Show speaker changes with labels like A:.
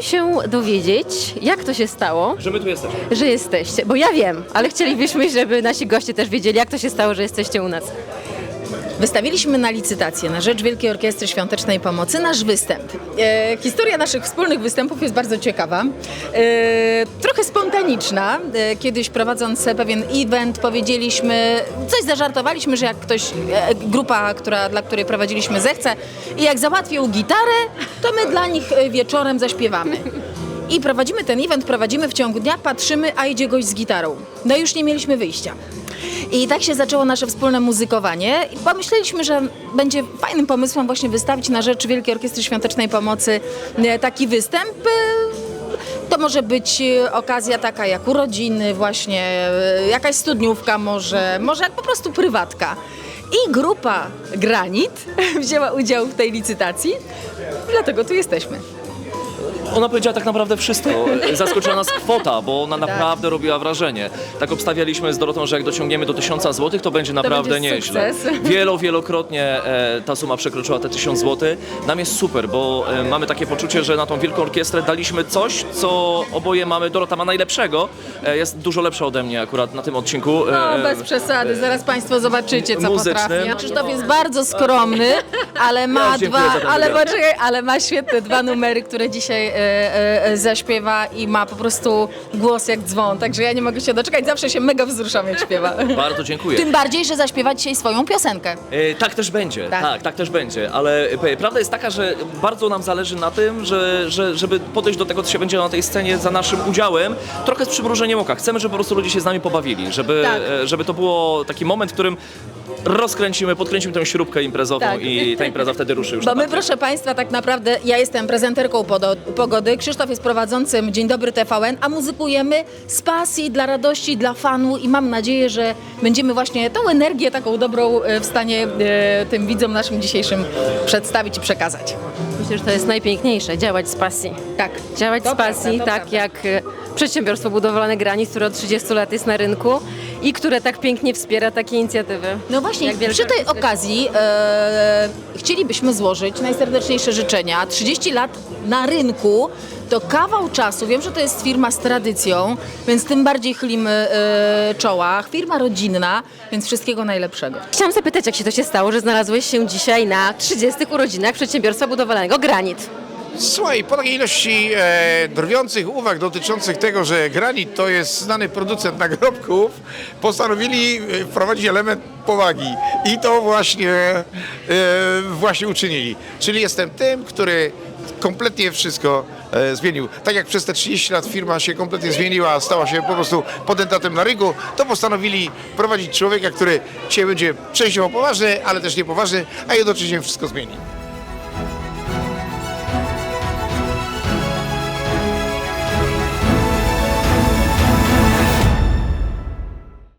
A: się dowiedzieć, jak to się stało,
B: Że my tu jesteśmy.
A: że jesteście. Bo ja wiem, ale chcielibyśmy, żeby nasi goście też wiedzieli, jak to się stało, że jesteście u nas.
C: Wystawiliśmy na licytację na rzecz Wielkiej Orkiestry Świątecznej Pomocy nasz występ. E, historia naszych wspólnych występów jest bardzo ciekawa, e, trochę spontaniczna. E, kiedyś prowadząc pewien event powiedzieliśmy, coś zażartowaliśmy, że jak ktoś, e, grupa, która, dla której prowadziliśmy zechce i jak załatwią gitarę, to my dla nich e, wieczorem zaśpiewamy. I prowadzimy ten event, prowadzimy w ciągu dnia, patrzymy, a idzie gość z gitarą. No już nie mieliśmy wyjścia. I tak się zaczęło nasze wspólne muzykowanie i pomyśleliśmy, że będzie fajnym pomysłem właśnie wystawić na rzecz Wielkiej Orkiestry Świątecznej Pomocy e, taki występ. E, To może być e, okazja taka jak urodziny właśnie, jakaś studniówka może, może po prostu prywatka. I grupa Granit wzięła udział w tej licytacji, dlatego tu jesteśmy.
B: Ona powiedziała tak naprawdę wszystko. Zaskoczyła nas kwota, bo ona naprawdę robiła wrażenie. Tak obstawialiśmy z Dorotą, że jak dociągniemy do 1000 zł, to będzie naprawdę
C: będzie
B: nieźle.
C: sukces.
B: Wielo, wielokrotnie e, ta suma przekroczyła te 1000 zł. Nam jest super, bo e, mamy takie poczucie, że na tą wielką orkiestrę daliśmy coś, co oboje mamy. Dorota ma najlepszego. E, jest dużo lepsza ode mnie akurat na tym odcinku.
C: No,
B: E,
C: bez przesady, zaraz Państwo zobaczycie, co
B: muzycznym.
C: potrafi. Krzysztof jest bardzo skromny, ale ma
B: dziękuję
C: dwa,
B: za ten
C: ale,
B: wywiad.
C: poczekaj, ale ma świetne dwa numery, które dzisiaj e, e, e, zaśpiewa i ma po prostu głos jak dzwon, także ja nie mogę się doczekać, zawsze się mega wzruszam, jak śpiewa.
B: Bardzo dziękuję.
C: Tym bardziej, że zaśpiewa dzisiaj swoją piosenkę.
B: E, tak też będzie,
C: Tak.
B: tak. tak, też będzie, ale e, prawda jest taka, że bardzo nam zależy na tym, że, że, żeby podejść do tego, co się będzie na tej scenie za naszym udziałem, trochę z przymrużeniem oka. Chcemy, żeby po prostu ludzie się z nami pobawili, żeby,
C: Tak.
B: e, żeby to było taki moment, w którym rozkręcimy, podkręcimy tę śrubkę imprezową
C: Tak.
B: i ta impreza wtedy ruszy już
C: Bo my, proszę Państwa, tak naprawdę ja jestem prezenterką podo- pogody, Krzysztof jest prowadzącym Dzień Dobry TVN, a muzykujemy z pasji, dla radości, dla fanu i mam nadzieję, że będziemy właśnie tą energię taką dobrą e, w stanie e, tym widzom naszym dzisiejszym przedstawić i przekazać.
A: Myślę, że to jest najpiękniejsze, działać z pasji.
C: Tak.
A: Działać
C: To
A: z pasji,
C: prawda, to
A: tak
C: prawda.
A: jak e, przedsiębiorstwo budowlane Granit, które od 30 lat jest na rynku i które tak pięknie wspiera takie inicjatywy.
C: No właśnie,
A: Jak
C: przy tej okazji e, chcielibyśmy złożyć najserdeczniejsze życzenia. 30 lat na rynku to kawał czasu. Wiem, że to jest firma z tradycją, więc tym bardziej chylimy e, czoła. Firma rodzinna, więc wszystkiego najlepszego.
A: Chciałam zapytać, jak się to się stało, że znalazłeś się dzisiaj na 30 urodzinach przedsiębiorstwa budowlanego Granit.
D: Słuchaj, po takiej ilości e, drwiących uwag dotyczących tego, że Granit to jest znany producent nagrobków, postanowili e, wprowadzić element powagi. I to właśnie, e, właśnie uczynili. Czyli jestem tym, który kompletnie wszystko e, zmienił. Tak jak przez te 30 lat firma się kompletnie zmieniła, stała się po prostu potentatem na rynku, to postanowili prowadzić człowieka, który dzisiaj będzie częściowo poważny, ale też niepoważny, a jednocześnie wszystko zmieni.